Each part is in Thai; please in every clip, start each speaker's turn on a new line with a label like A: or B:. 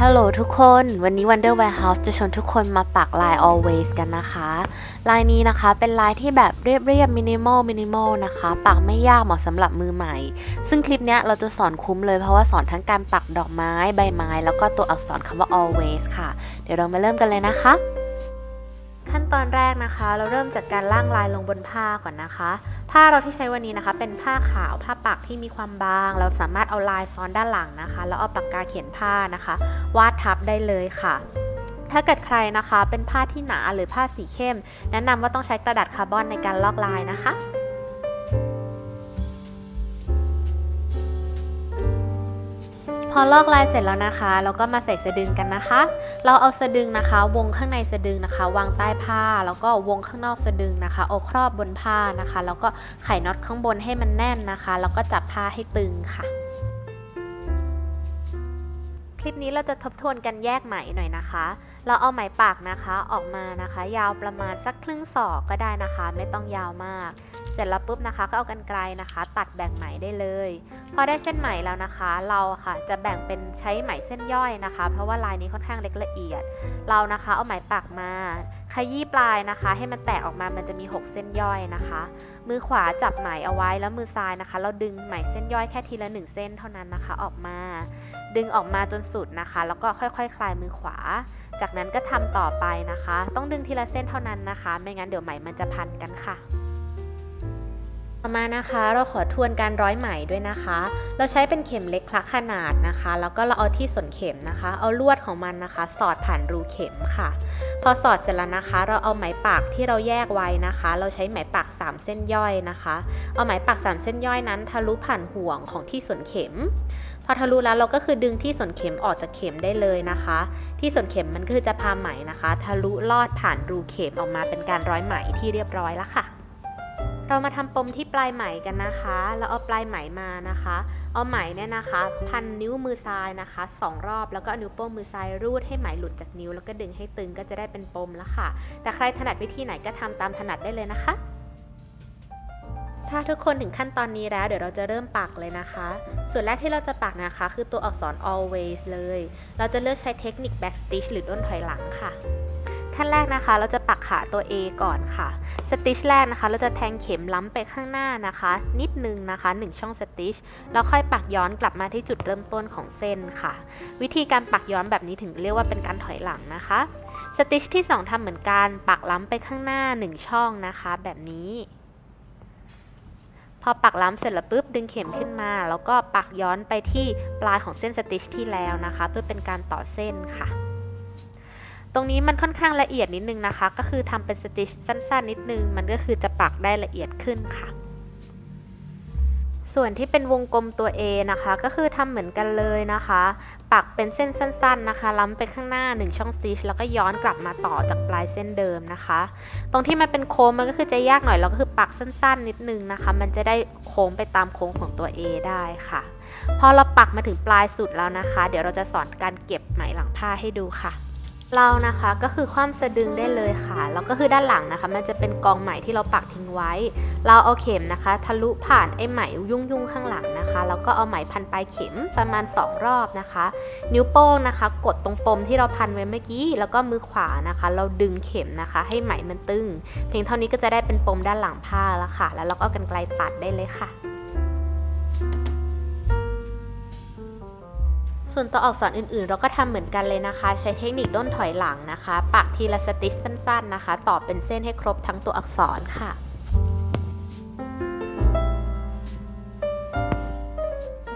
A: ฮัลโหลทุกคน วันนี้ Wonder Warehouse จะชวนทุกคนมาปักลาย always กันนะคะ ลายนี้นะคะเป็นลายที่แบบเรียบเรียบมินิมอลมินิมอลนะคะ ปักไม่ยากเหมาะสำหรับมือใหม่ ซึ่งคลิปนี้เราจะสอนคุ้มเลยเพราะว่าสอนทั้งการปักดอกไม้ใบไม้ แล้วก็ตัวอักษรคำว่า always ค่ะ เดี๋ยวเรามาเริ่มกันเลยนะคะ ขั้นตอนแรกนะคะ เราเริ่มจากการล่างลายลงบนผ้าก่อนนะคะ ผ้าเราที่ใช้วันนี้นะคะ เป็นผ้าขาวผ้าปักที่มีความบาง เราสามารถเอาลายซ้อนด้านหลังนะคะ แล้วเอาปากกาเขียนผ้านะคะ วาดทับได้เลยค่ะถ้าเกิดใครนะคะเป็นผ้าที่หนาหรือผ้าสีเข้ม แนะนำว่าต้องใช้กระดาษคาร์บอนในการลอกลายนะคะ พอลอกลายเสร็จแล้วนะคะ เราก็มาใส่สะดึงกันนะคะ เราเอาสะดึงนะคะ วงข้างในสะดึงนะคะ วางใต้ผ้าแล้วก็วงข้างนอกสะดึงนะคะเอาครอบบนผ้านะคะ แล้วก็ไขน็อตข้างบนให้มันแน่นนะคะ แล้วก็จับผ้าให้ตึงค่ะ คลิปนี้เราจะทบทวนกันแยกไหมหน่อยนะคะ เราเอาไหมปากนะคะออกมานะคะ ยาวประมาณสักครึ่งศอกก็ได้นะคะ ไม่ต้องยาวมาก เสร็จแล้วปุ๊บนะคะก็เอากันไกลนะคะ ตัดแบ่งไหมได้เลย พอได้เส้นไหมแล้วนะคะ เราค่ะจะแบ่งเป็นใช้ไหมเส้นย่อยนะคะ เพราะว่าลายนี้ค่อนข้างเล็กละเอียด เรานะคะเอาไหมปักมาขยี้ปลายนะคะ ให้มันแตกออกมามันจะมี 6 เส้นย่อยนะคะ มือขวาจับไหมเอาไว้แล้วมือซ้ายนะคะ เราดึงไหมเส้นย่อยแค่ทีละ 1 เส้นเท่านั้นนะคะออกมา ดึงออกมาจนสุดนะคะ แล้วก็ค่อยๆคคลายมือขวา จากนั้นก็ทำต่อไปนะคะ ต้องดึงทีละเส้นเท่านั้นนะคะ ไม่งั้นเดี๋ยวไหมมันจะพันกันค่ะ ต่อมานะคะเราขอทวนการร้อยไหมด้วยนะคะ เราใช้เป็นเข็มเล็กคละขนาดนะคะ แล้วก็เราเอาที่ส่วนเข็มนะคะ เอาลวดของมันนะคะ สอดผ่านรูเข็มค่ะ พอสอดเสร็จแล้วนะคะ เราเอาไหมปากที่เราแยกไว้นะคะ เราใช้ไหมปาก3 เส้นย่อยนะคะ เอาไหมปาก3 เส้นย่อยนั้น ทะลุผ่านห่วงของที่ส่วนเข็ม พอทะลุแล้วเราก็คือดึงที่ส่วนเข็มออกจากเข็มได้เลยนะคะ ที่ส่วนเข็มมันก็คือจะพาไหมนะคะ ทะลุลอดผ่านรูเข็มออกมาเป็นการร้อยไหมที่เรียบร้อยแล้วค่ะ เรามาทำปมที่ปลายไหมกันนะคะ เราเอาปลายไหมมานะคะ เอาไหมเนี่ยนะคะ พันนิ้วมือซ้ายนะคะสองรอบ แล้วก็นิ้วโป้งมือซ้ายรูดให้ไหมหลุดจากนิ้ว แล้วก็ดึงให้ตึงก็จะได้เป็นปมแล้วค่ะ แต่ใครถนัดวิธีไหนก็ทำตามถนัดได้เลยนะคะ ถ้าทุกคนถึงขั้นตอนนี้แล้ว เดี๋ยวเราจะเริ่มปักเลยนะคะ ส่วนแรกที่เราจะปักนะคะ คือตัวอักษร always เลย เราจะเลือกใช้เทคนิค back stitch หรือด้นถอยหลังค่ะ ขั้นแรกนะคะ เราจะปักขาตัว A ก่อนค่ะ สติชแรกนะคะ เราจะแทงเข็มล้ำไปข้างหน้านะคะ นิดนึงนะคะ 1 ช่องสติชแล้วค่อยปักย้อนกลับมาที่จุดเริ่มต้นของเส้นค่ะ วิธีการปักย้อนแบบนี้ถึงเรียกว่าเป็นการถอยหลังนะคะ สติชที่ 2ทำเหมือนกันปักล้ำไปข้างหน้า 1 ช่องนะคะ แบบนี้ พอปักล้ำเสร็จแล้วปุ๊บดึงเข็มขึ้นมา แล้วก็ปักย้อนไปที่ปลายของเส้นสติชที่แล้วนะคะ เพื่อเป็นการต่อเส้นค่ะ ตรงนี้มันค่อนข้างละเอียดนิดนึงนะคะ ก็คือทำเป็นสติชสั้นๆ นิดนึง มันก็คือจะปักได้ละเอียดขึ้นค่ะ ส่วนที่เป็นวงกลมตัว A นะคะ ก็คือทำเหมือนกันเลยนะคะ ปักเป็นเส้นสั้น ๆ นะคะ ล้ำไปข้างหน้า 1 ช่องสติชแล้วก็ย้อนกลับมาต่อจากปลายเส้นเดิมนะคะ ตรงที่มันเป็นโค้งมันก็คือจะยากหน่อยเราก็คือปักสั้น ๆ นิดนึงนะคะ มันจะได้โค้งไปตามโค้งของตัว A ได้ค่ะ พอเราปักมาถึงปลายสุดแล้วนะคะ เดี๋ยวเราจะสอนการเก็บไหมหลังผ้าให้ดูค่ะ เรานะคะก็คือคว่ำสะดึงได้เลยค่ะแล้วก็คือด้านหลังนะคะ มันจะเป็นกองไหมที่เราปักทิ้งไว้ เราเอาเข็มนะคะ ทะลุผ่านไอ้ไหมยุ่งยุ่งข้างหลังนะคะแล้วก็เอาไหมพันปลายเข็มประมาณ 2 รอบนะคะ นิ้วโป้งนะคะ กดตรงปมที่เราพันไว้เมื่อกี้ แล้วก็มือขวานะคะ เราดึงเข็มนะคะ ให้ไหมมันตึง เพียงเท่านี้ก็จะได้เป็นปมด้านหลังผ้าแล้วค่ะ แล้วเราก็เอากันไกลตัดได้เลยค่ะ ส่วนตัวอักษรอื่นๆ เราก็ทำเหมือนกันเลยนะคะ ใช้เทคนิคด้นถอยหลังนะคะ ปักทีละสติชสั้นๆนะคะ ต่อเป็นเส้นให้ครบทั้งตัวอักษรค่ะ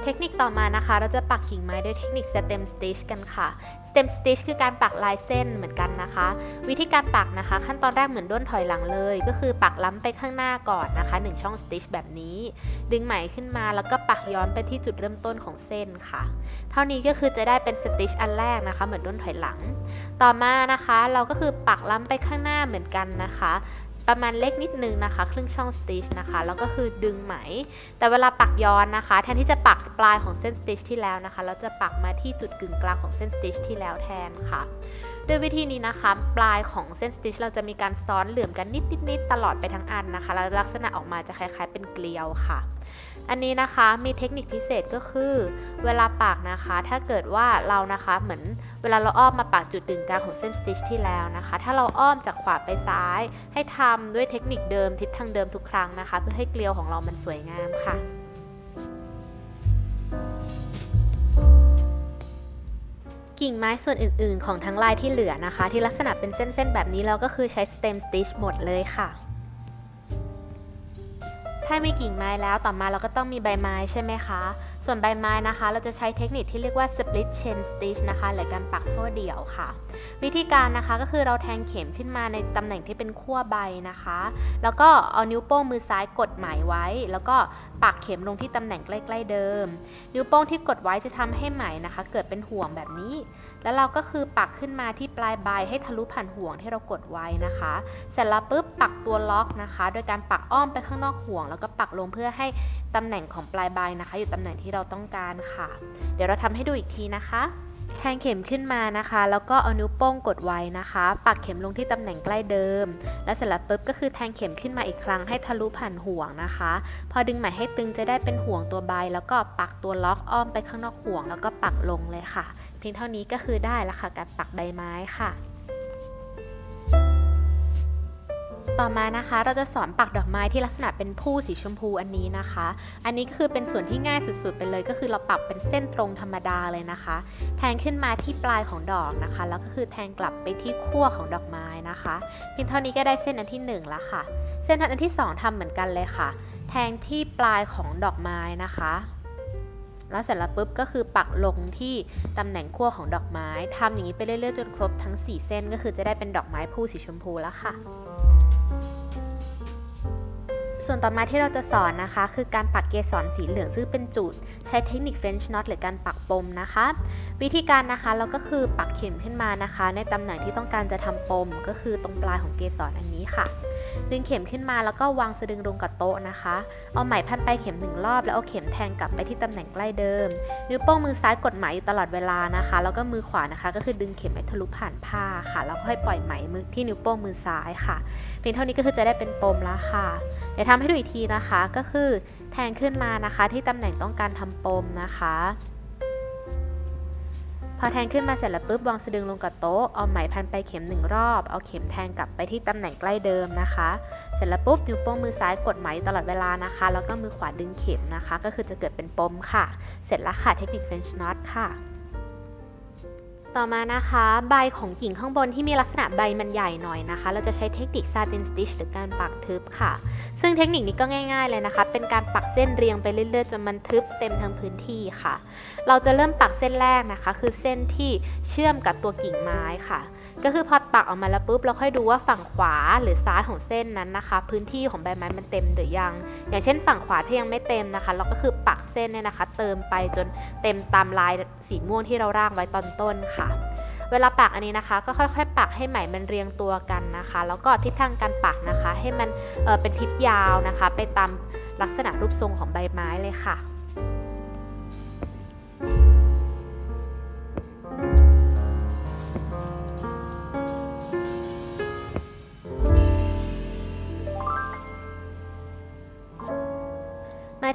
A: เทคนิคต่อมานะคะ เราจะปักกิ่งไม้ด้วยเทคนิคสเต็มสติชกันค่ะ stem stitch คือการปักลายเส้นเหมือนกันนะคะ วิธีการปักนะคะ ขั้นตอนแรกเหมือนด้นถอยหลังเลย ก็คือปักล้ำไปข้างหน้าก่อนนะคะ 1 ช่อง stitch แบบนี้ ดึงไหมขึ้นมาแล้วก็ปักย้อนไปที่จุดเริ่มต้นของเส้นค่ะ เท่านี้ก็คือจะได้เป็นสติชอันแรกนะคะ เหมือนด้นถอยหลัง ต่อมานะคะ เราก็คือปักล้ำไปข้างหน้าเหมือนกันนะคะ ประมาณเล็กนิดนึงนะคะ ครึ่งช่องสติชนะคะ แล้วก็คือดึงไหม แต่เวลาปักย้อนนะคะ แทนที่จะปักปลายของเส้นสติชที่แล้วนะคะ เราจะปักมาที่จุดกึ่งกลางของเส้นสติชที่แล้วแทนค่ะด้วยวิธีนี้นะคะปลายของเส้นสติชเราจะมีการซ้อนเหลื่อมกันนิดๆๆตลอดไปทั้งอันนะคะ แล้วลักษณะออกมาจะคล้ายๆเป็นเกลียวค่ะ อันนี้นะคะมีเทคนิคพิเศษก็คือ เวลาปักนะคะ ถ้าเกิดว่าเรานะคะเหมือนเวลาเราอ้อมมาปักจุดดึงกลางของเส้นสติชที่แล้วนะคะ ถ้าเราอ้อมจากขวาไปซ้าย ให้ทำด้วยเทคนิคเดิมทิศทางเดิมทุกครั้งนะคะ เพื่อให้เกลียวของเรามันสวยงามค่ะกิ่งไม้ส่วนอื่น ๆ ของทั้งลายที่เหลือนะคะ ที่ลักษณะเป็นเส้น ๆ แบบนี้เราก็คือใช้ stem stitch หมดเลยค่ะ ถ้ามีกิ่งไม้แล้วต่อมาเราก็ต้องมีใบไม้ใช่ไหมคะ ส่วนใบไม้นะคะ เราจะใช้เทคนิคที่เรียกว่า split chain stitch นะคะหรือการปักโซ่เดี่ยวค่ะ วิธีการนะคะก็คือเราแทงเข็มขึ้นมาในตำแหน่งที่เป็นขั้วใบนะคะ แล้วก็เอานิ้วโป้งมือซ้ายกดหมายไว้ แล้วก็ปักเข็มลงที่ตำแหน่งใกล้ ๆเดิม นิ้วโป้งที่กดไว้จะทำให้ไหมนะคะ เกิดเป็นห่วงแบบนี้ แล้วเราก็คือปักขึ้นมาที่ปลายใบให้ทะลุผ่านห่วงที่เรากดไว้นะคะ เสร็จแล้วปุ๊บปักตัวล็อกนะคะ โดยการปักอ้อมไปข้างนอกห่วง แล้วก็ปักลงเพื่อให้ตำแหน่งของปลายใบนะคะ อยู่ตำแหน่งที่เราต้องการค่ะ เดี๋ยวเราทำให้ดูอีกทีนะคะ แทงเข็มขึ้นมานะคะ แล้วก็เอานิ้วโป้งกดไว้นะคะ ปักเข็มลงที่ตำแหน่งใกล้เดิม แล้วเสร็จแล้วปุ๊บก็คือแทงเข็มขึ้นมาอีกครั้งให้ทะลุผ่านห่วงนะคะ พอดึงไหมให้ตึงจะได้เป็นห่วงตัวใบ แล้วก็ปักตัวล็อกอ้อมไปข้างนอกห่วง แล้วก็ปักลงเลยค่ะ เพียงเท่านี้ก็คือได้แล้วค่ะการปักใบไม้ค่ะ ต่อมานะคะเราจะสอนปักดอกไม้ที่ลักษณะเป็นผู้สีชมพูอันนี้นะคะ อันนี้ก็คือเป็นส่วนที่ง่ายสุดๆไปเลย ก็คือเราปักเป็นเส้นตรงธรรมดาเลยนะคะ แทงขึ้นมาที่ปลายของดอกนะคะ แล้วก็คือแทงกลับไปที่ขั้วของดอกไม้นะคะเพียงเท่านี้ก็ได้เส้นอันที่หนึ่งแล้วค่ะ เส้นอันที่สองทำเหมือนกันเลยค่ะ แทงที่ปลายของดอกไม้นะคะแล้วเสร็จแล้วปุ๊บก็คือปักลงที่ตำแหน่งขั้วของดอกไม้ ทำอย่างนี้ไปเรื่อยๆจนครบทั้ง 4 เส้นก็คือจะได้เป็นดอกไม้ผู้สีชมพูแล้วค่ะ ส่วนต่อมาที่เราจะสอนนะคะ คือการปักเกสรสีเหลืองซึ่งเป็นจุด ใช้เทคนิค French knot หรือการปักปมนะคะ วิธีการนะคะเราก็คือปักเข็มขึ้นมานะคะ ในตำแหน่งที่ต้องการจะทำปม ก็คือตรงปลายของเกสรอันนี้ค่ะ ดึงเข็มขึ้นมาแล้วก็วางสะดึงลงกับโต๊ะนะคะ เอาไหมพันไปเข็มหนึ่งรอบ แล้วเอาเข็มแทงกลับไปที่ตำแหน่งใกล้เดิม นิ้วโป้งมือซ้ายกดไหมอยู่ตลอดเวลานะคะ แล้วก็มือขวานะคะ ก็คือดึงเข็มให้ทะลุผ่านผ้าค่ะ แล้วค่อยปล่อยไหมมือที่นิ้วโป้งมือซ้ายค่ะ เพียงเท่านี้ก็คือจะได้เป็นปมแล้วค่ะ เดี๋ยวทำให้ดูอีกทีนะคะ ก็คือแทงขึ้นมานะคะ ที่ตำแหน่งต้องการทำปมนะคะ พอแทงขึ้นมาเสร็จแล้วปุ๊บวางสะดึงลงกับโต๊ะเอาไหมพันไปเข็มหนึ่งรอบ เอาเข็มแทงกลับไปที่ตำแหน่งใกล้เดิมนะคะ เสร็จแล้วปุ๊บนิ้วโป้งมือซ้ายกดไหมตลอดเวลานะคะ แล้วก็มือขวาดึงเข็มนะคะ ก็คือจะเกิดเป็นปมค่ะ เสร็จแล้วค่ะเทคนิคเฟรนช์น็อตค่ะ ต่อมานะคะใบของกิ่งข้างบนที่มีลักษณะใบมันใหญ่หน่อยนะคะ เราจะใช้เทคนิคซาตินสติชหรือการปักทึบค่ะ ซึ่งเทคนิคนี้ก็ง่าย ๆเลยนะคะ เป็นการปักเส้นเรียงไปเรื่อยๆจนมันทึบเต็มทั้งพื้นที่ค่ะ เราจะเริ่มปักเส้นแรกนะคะ คือเส้นที่เชื่อมกับตัวกิ่งไม้ค่ะ ก็คือพอปักออกมาแล้วปุ๊บเราค่อยดูว่าฝั่งขวาหรือซ้ายของเส้นนั้นนะคะ พื้นที่ของใบไม้มันเต็มหรือยัง อย่างเช่นฝั่งขวาที่ยังไม่เต็มนะคะ เราก็คือปักเส้นเนี่ยนะคะ เติมไปจนเต็มตามลายสีม่วงที่เราร่างไว้ตอนต้นค่ะ เวลาปักอันนี้นะคะ ก็ค่อยๆ ปักให้ไหมมันเรียงตัวกันนะคะ แล้วก็ทิศทางการปักนะคะ ให้มันเเป็นทิศยาวนะคะ ไปตามลักษณะรูปทรงของใบไม้เลยค่ะ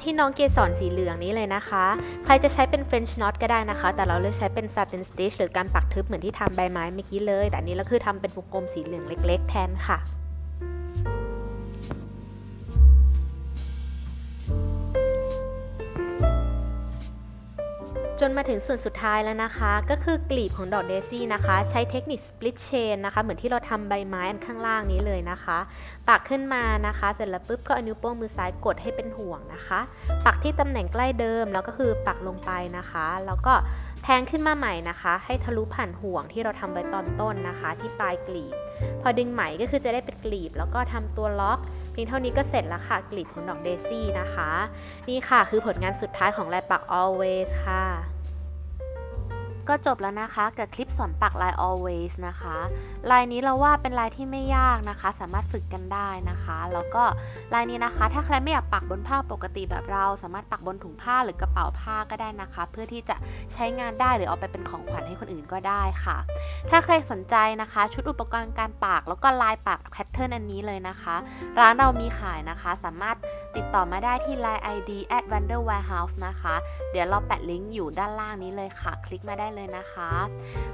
A: ที่น้องเกสรสีเหลืองนี้เลยนะคะ ใครจะใช้เป็น French knot ก็ได้นะคะ แต่เราเลือกใช้เป็น satin stitch หรือการปักทึบเหมือนที่ทำใบไม้เมื่อกี้เลย แต่อันนี้เราคือทำเป็นวงกลมสีเหลืองเล็ก ๆ แทนค่ะ นมาถึงส่วนสุดท้ายแล้วนะคะ ก็คือกลีบของดอกเดซี่นะคะ ใช้เทคนิค split chain นะคะ เหมือนที่เราทำใบไม้อันข้างล่างนี้เลยนะคะ ปักขึ้นมานะคะ เสร็จแล้วปุ๊บก็อนิ้วโป้งมือซ้ายกดให้เป็นห่วงนะคะ ปักที่ตำแหน่งใกล้เดิมแล้วก็คือปักลงไปนะคะ แล้วก็แทงขึ้นมาใหม่นะคะ ให้ทะลุผ่านห่วงที่เราทำไว้ตอนต้นนะคะ ที่ปลายกลีบ พอดึงไหมก็คือจะได้เป็นกลีบ แล้วก็ทำตัวล็อกเพียงเท่านี้ก็เสร็จแล้วค่ะกลีบของดอกเดซี่นะคะ นี่ค่ะคือผลงานสุดท้ายของลายปัก always ค่ะ ก็จบแล้วนะคะกับคลิปสอนปักลาย always นะคะ ลายนี้เราว่าเป็นลายที่ไม่ยากนะคะ สามารถฝึกกันได้นะคะ แล้วก็ลายนี้นะคะ ถ้าใครไม่อยากปักบนผ้าปกติแบบเรา สามารถปักบนถุงผ้าหรือกระเป๋าผ้าก็ได้นะคะ เพื่อที่จะใช้งานได้หรือเอาไปเป็นของขวัญให้คนอื่นก็ได้ค่ะ ถ้าใครสนใจนะคะ ชุดอุปกรณ์การปักแล้วก็ลายปักแพทเทิร์นอันนี้เลยนะคะ ร้านเรามีขายนะคะ สามารถติดต่อมาได้ที่ Line ID at Wonder Warehouse นะคะ เดี๋ยวเราแปะลิงก์อยู่ด้านล่างนี้เลยค่ะ คลิกมาได้เลยนะคะ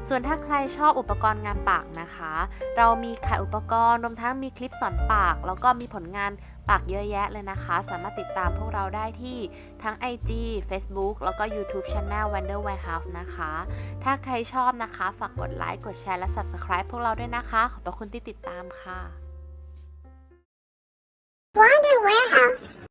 A: ส่วนถ้าใครชอบอุปกรณ์งานปักนะคะเรามีขายอุปกรณ์รวมทั้งมีคลิปสอนปักแล้วก็มีผลงานปักเยอะแยะเลยนะคะ สามารถติดตามพวกเราได้ที่ทั้ง IG Facebook แล้วก็ YouTube Channel Wonder Warehouse นะคะ ถ้าใครชอบนะคะ ฝากกดไลค์กดแชร์และ Subscribe พวกเราด้วยนะคะ ขอบพระคุณที่ติดตามค่ะ
B: Wonder Warehouse.